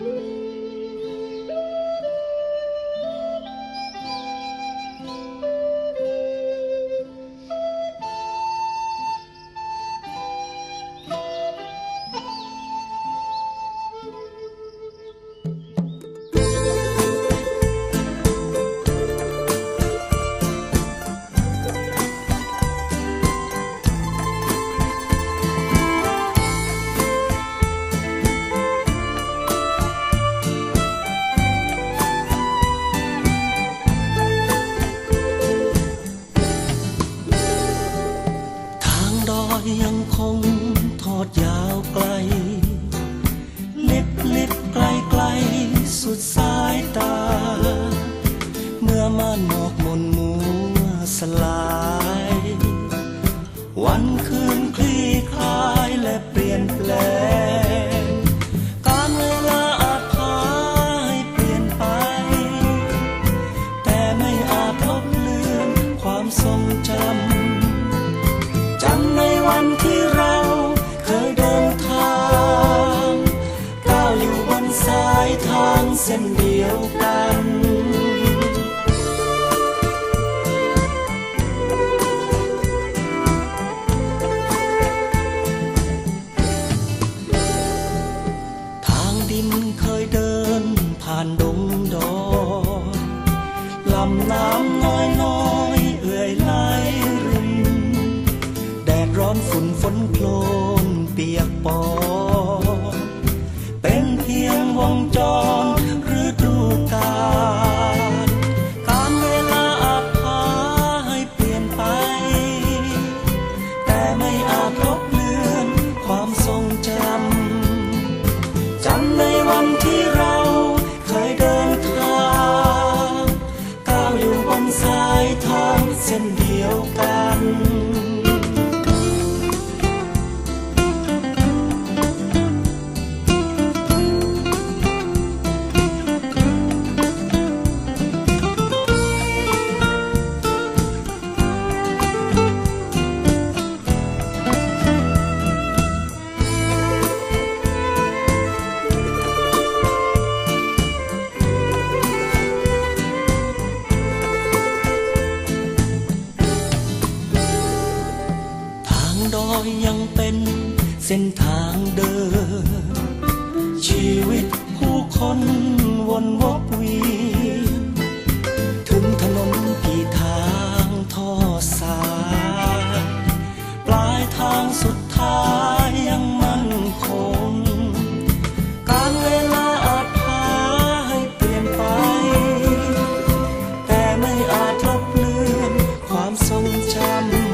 ท อดยาวไกล ลิบลิบไกลไกลสุดสายตา เมื่อม่านหมอกมนมัวสลาย วันคืนคลี่คลายและเปลี่ยนแปลง ทางเส้นเดียวกัน จำในวันที่เราเคยเดินทางก้าวอยู่บนสายทางเส้นเดียวกัน เส้นทางเดิน ชีวิตผู้คนวนวบวีถึงถนนกี่ทางท่อสายปลายทางสุดท้ายยังมั่นคง การเวลาอาจพาให้เปลี่ยนไป แต่ไม่อาจลบเลือนความทรงจำ